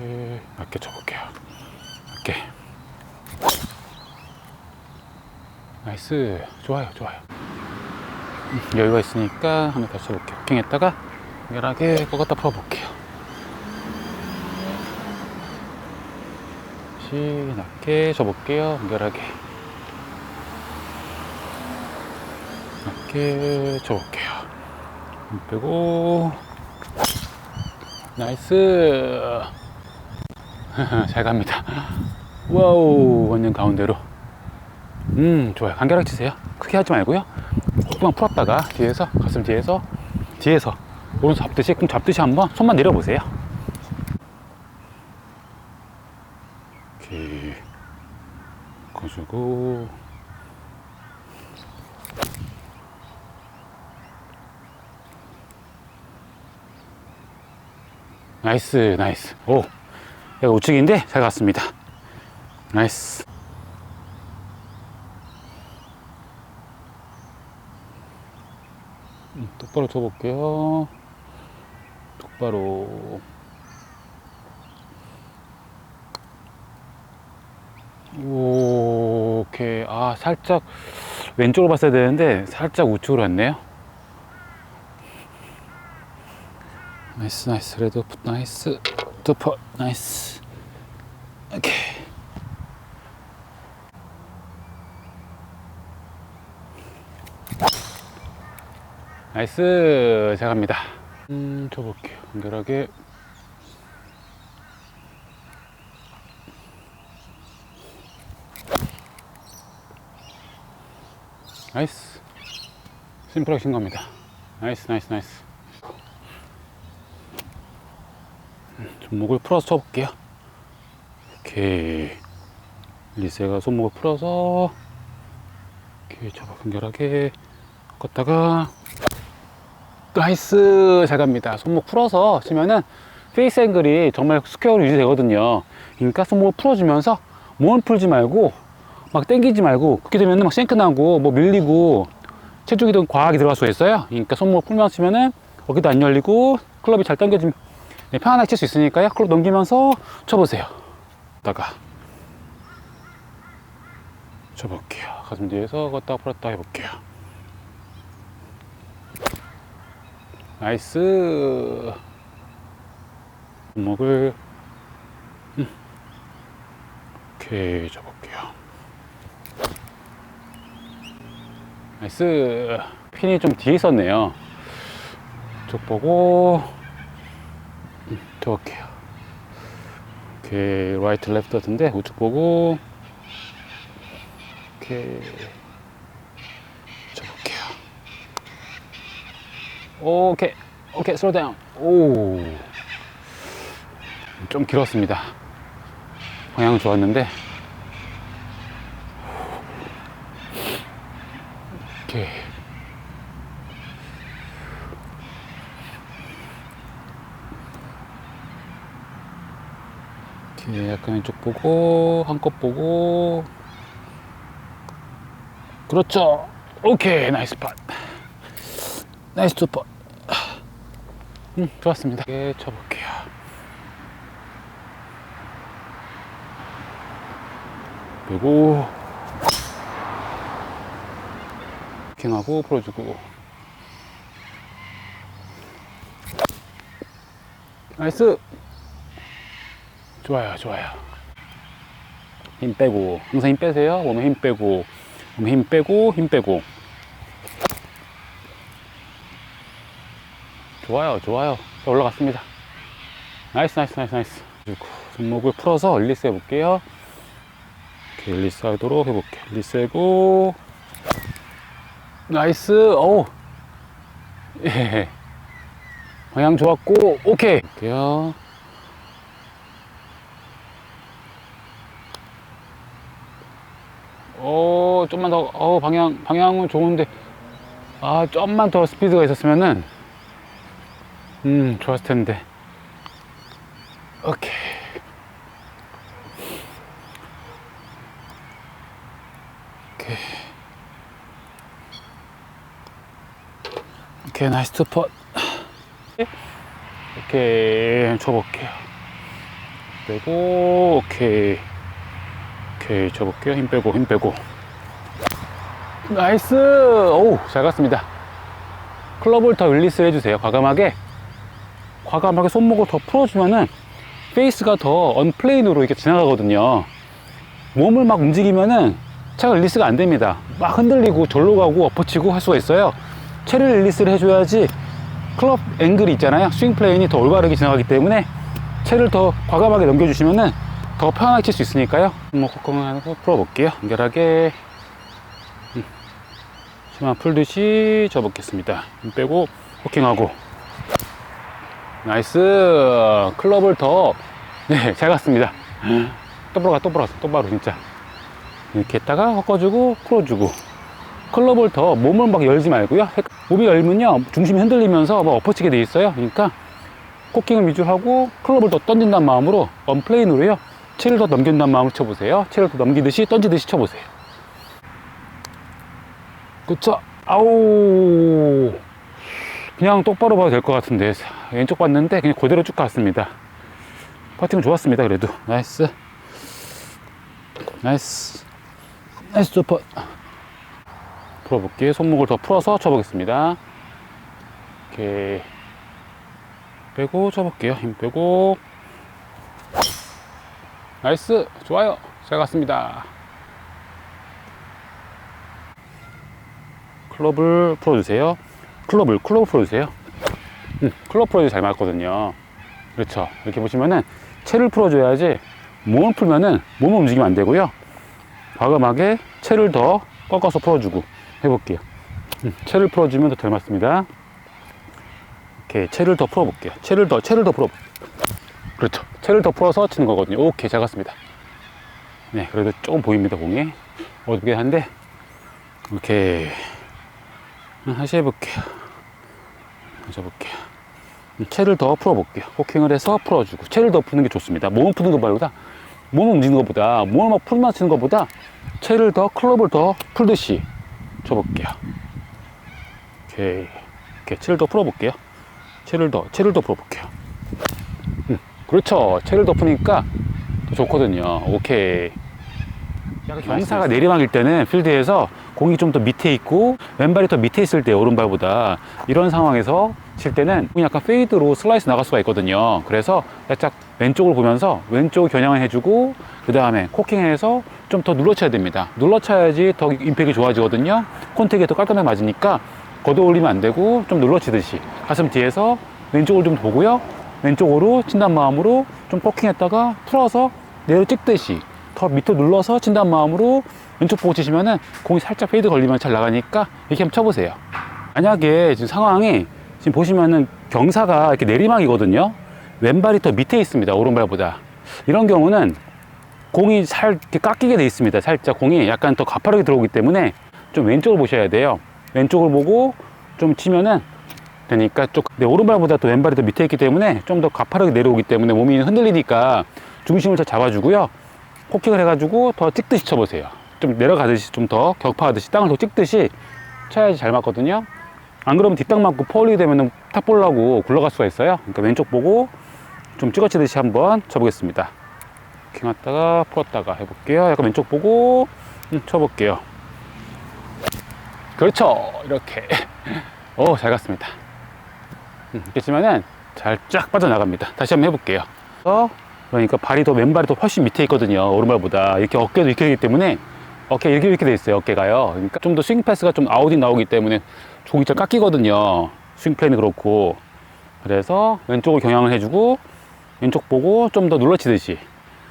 이렇게 낮게 쳐볼게요. 낮게. 나이스. 좋아요, 좋아요. 음, 여유가 있으니까 한번 다시 쳐볼게요. 킹했다가 연결하게 꺾었다 풀어볼게요. 다시 낮게 쳐볼게요. 연결하게. 낮게 쳐볼게요. 힘 빼고 나이스 잘 갑니다. 와우 완전 가운데로. 음 좋아요. 간결하게 치세요. 크게 하지 말고요. 조금만 풀었다가 뒤에서 가슴 뒤에서 뒤에서. 오른손 잡듯이 꼭 잡듯이 한번 손만 내려보세요. 거주고. 나이스 나이스. 오 여기 우측인데 잘 갔습니다. 나이스. 음, 똑바로 쳐볼게요. 똑바로. 오, 오케이. 아 살짝 왼쪽으로 봤어야 되는데 살짝 우측으로 왔네요. 나이스 나이스. 레드오프 나이스 두퍼 나이스. 오케이. 나이스. 잘 갑니다. 음 쳐볼게요. 간결하게. 나이스. 심플하게 친 겁니다. 나이스 나이스 나이스 손목을 풀어서 쳐볼게요. 이렇게 리세가 손목을 풀어서 이렇게 잡아 간결하게 걷다가 나이스 잘 갑니다. 손목 풀어서 치면은 페이스 앵글이 정말 스퀘어로 유지되거든요. 그러니까 손목을 풀어주면서 몸을 풀지 말고 막 당기지 말고 그렇게 되면은 막 생크 나고 뭐 밀리고 체중이 더 과하게 들어갈 수가 있어요. 그러니까 손목을 풀면서 치면은 어깨도 안 열리고 클럽이 잘 당겨지면 네, 편안하게 칠 수 있으니까요. 클럽 넘기면서 쳐보세요. 다가 쳐볼게요. 가슴 뒤에서 걷다 풀었다 해볼게요. 나이스. 목을 음. 이렇게 쳐볼게요. 나이스. 핀이 좀 뒤에 있었네요. 쪽 보고 쳐볼게요. 오케이, 라이트 레프트 같은데 우측 보고 오케이 쳐볼게요. 오케이, 오케이, 슬로우 다운. 오, 좀 길었습니다. 방향은 좋았는데. 오케이. 이렇게 약간 왼쪽 보고 한껏 보고. 그렇죠. 오케이 나이스 팟. 나이스 투팟. 음 좋았습니다. 이렇게 쳐볼게요. 그리고 킹하고 풀어주고. 나이스 좋아요, 좋아요. 힘 빼고, 항상 힘 빼세요. 몸에 힘 빼고, 몸에 힘 빼고, 힘 빼고. 좋아요, 좋아요. 자, 올라갔습니다. 나이스, 나이스, 나이스, 나이스. 그리고 손목을 풀어서 릴리스 해볼게요. 이렇게 릴리스 하도록 해볼게요. 릴리스 하고, 나이스, 어우. 예. 방향 좋았고, 오케이. 할게요. 오, 좀만 더, 어, 방향, 방향은 좋은데, 아, 좀만 더 스피드가 있었으면은, 음, 좋았을 텐데. 오케이. 오케이. 오케이, 나이스 투 펫. 이렇게 쳐볼게요. 빼고 오케이 오케이 쳐볼게요. 힘 빼고 힘 빼고. 나이스! 오잘 갔습니다. 클럽을 더 릴리스 해주세요. 과감하게. 과감하게 손목을 더 풀어주면은 페이스가 더 언플레인으로 이렇게 지나가거든요. 몸을 막 움직이면은 차가 릴리스가 안 됩니다. 막 흔들리고 절로 가고 엎어치고 할 수가 있어요. 체를 릴리스를 해줘야지 클럽 앵글이 있잖아요. 스윙 플레인이 더 올바르게 지나가기 때문에 채를 더 과감하게 넘겨주시면은 더 편하게 칠 수 있으니까요. 한번 콧구멍하고 풀어볼게요. 연결하게. 음. 치마 풀듯이 접었겠습니다. 힘 빼고 호킹하고. 나이스. 클럽을 더, 네, 잘 갔습니다. 똑바로 가, 똑바로 가, 똑바로, 진짜. 이렇게 했다가 꺾어주고, 풀어주고. 클럽을 더 몸을 막 열지 말고요. 몸이 열면요, 중심이 흔들리면서 막 엎어치게 돼 있어요. 그러니까 코킹을 위주로 하고 클럽을 더 던진다는 마음으로 언플레인으로요 채를 더 넘긴다는 마음으로 쳐보세요. 채를 더 넘기듯이 던지듯이 쳐보세요. 그쵸? 아우. 그냥 똑바로 봐도 될 것 같은데. 왼쪽 봤는데 그냥 그대로 쭉 갔습니다. 퍼팅은 좋았습니다 그래도. 나이스. 나이스. 나이스 조퍼. 풀어볼게요. 손목을 더 풀어서 쳐보겠습니다. 오케이. 빼고 쳐볼게요. 힘 빼고. 나이스. 좋아요. 잘 갔습니다. 클럽을 풀어주세요. 클럽을, 클럽을 풀어주세요. 음, 클럽 풀어줘야 잘 맞거든요. 그렇죠. 이렇게 보시면은 채를 풀어줘야지 몸을 풀면은 몸을 움직이면 안 되고요. 과감하게 채를 더 꺾어서 풀어주고 해볼게요. 음, 채를 풀어주면 더 잘 맞습니다. 이렇게 채를 더 풀어볼게요. 채를 더, 채를 더 풀어. 그렇죠. 채를 더 풀어서 치는 거거든요. 오케이, 잘 갔습니다. 네, 그래도 조금 보입니다, 공이. 어둡게 한데, 오케이. 다시 해볼게요. 다시 해볼게요. 채를 더 풀어볼게요. 호킹을 해서 풀어주고, 채를 더 푸는 게 좋습니다. 몸을 푸는 것보다, 몸을 움직이는 것보다, 몸을 막 풀만 치는 것보다, 채를 더, 클럽을 더 풀듯이 쳐볼게요. 오케이. 이렇게 채를 더 풀어볼게요. 채를 더, 채를 더 풀어볼게요. 음, 그렇죠. 채를 더 푸니까 더 좋거든요. 오케이. 경사가 내리막일 때는 필드에서 공이 좀 더 밑에 있고 왼발이 더 밑에 있을 때 오른발보다 이런 상황에서 칠 때는 공이 약간 페이드로 슬라이스 나갈 수가 있거든요. 그래서 살짝 왼쪽을 보면서 왼쪽 겨냥을 해주고 그 다음에 코킹해서 좀 더 눌러쳐야 됩니다. 눌러쳐야지 더 임팩이 좋아지거든요. 콘택이 더 깔끔하게 맞으니까 걷어 올리면 안 되고 좀 눌러치듯이 가슴 뒤에서 왼쪽을 좀 보고요. 왼쪽으로 친단 마음으로 좀 포킹했다가 풀어서 내려 찍듯이 더 밑으로 눌러서 친단 마음으로 왼쪽 보고 치시면은 공이 살짝 페이드 걸리면 잘 나가니까 이렇게 한번 쳐보세요. 만약에 지금 상황이 지금 보시면은 경사가 이렇게 내리막이거든요. 왼발이 더 밑에 있습니다. 오른발보다. 이런 경우는 공이 살 이렇게 깎이게 돼 있습니다. 살짝 공이 약간 더 가파르게 들어오기 때문에 좀 왼쪽을 보셔야 돼요. 왼쪽을 보고 좀 치면은 되니까 좀내 오른발보다 또 왼발이 더 밑에 있기 때문에 좀 더 가파르게 내려오기 때문에 몸이 흔들리니까 중심을 잘 잡아주고요. 코킹을 해가지고 더 찍듯이 쳐보세요. 좀 내려가듯이 좀 더 격파하듯이 땅을 더 찍듯이 쳐야지 잘 맞거든요. 안 그러면 뒷땅 맞고 포울이 되면 탑 볼라고 굴러갈 수가 있어요. 그러니까 왼쪽 보고 좀 찍어치듯이 한번 쳐보겠습니다. 킹 왔다가 풀었다가 해볼게요. 약간 왼쪽 보고 음, 쳐볼게요. 그렇죠. 이렇게. 오, 잘 갔습니다. 음, 이렇게 치면은 잘 쫙 빠져나갑니다. 다시 한번 해볼게요. 어, 그러니까 발이 더 왼발이 더 훨씬 밑에 있거든요. 오른발보다. 이렇게 어깨도 이렇게 되기 때문에 어깨 이렇게 이렇게 돼 있어요. 어깨가요. 그러니까 좀 더 스윙 패스가 좀 아웃이 나오기 때문에 종이 잘 깎이거든요. 스윙 플랜이 그렇고. 그래서 왼쪽을 경향을 해주고 왼쪽 보고 좀 더 눌러치듯이.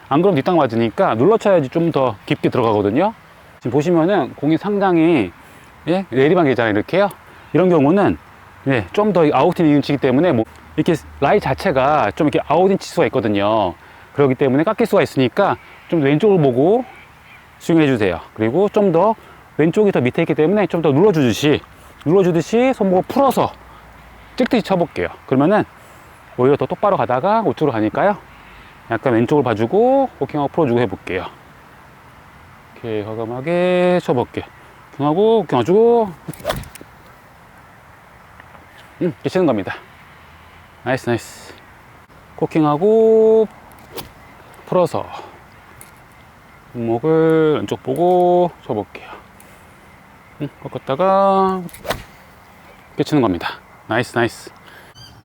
안 그러면 뒷땅 맞으니까 눌러쳐야지 좀 더 깊게 들어가거든요. 지금 보시면은 공이 상당히 예? 내리막이잖아요. 이렇게요. 이런 경우는 예, 좀 더 아웃인 인치이기 때문에 뭐 이렇게 라이 자체가 좀 이렇게 아웃인 치 수가 있거든요. 그렇기 때문에 깎일 수가 있으니까 좀 왼쪽을 보고 스윙해 주세요. 그리고 좀 더 왼쪽이 더 밑에 있기 때문에 좀 더 눌러주듯이 눌러주듯이 손목을 풀어서 찍듯이 쳐볼게요. 그러면은 오히려 더 똑바로 가다가 우측으로 가니까요. 약간 왼쪽을 봐주고 호킹하고 풀어주고 해볼게요. 이렇게 과감하게 쳐볼게요. 호킹하고 호킹해주고 음, 이렇게 치는 겁니다. 나이스 나이스. 코킹하고 풀어서 목을 왼쪽 보고 쳐볼게요. 응, 꺾었다가 이렇게 치는 겁니다. 나이스, 나이스.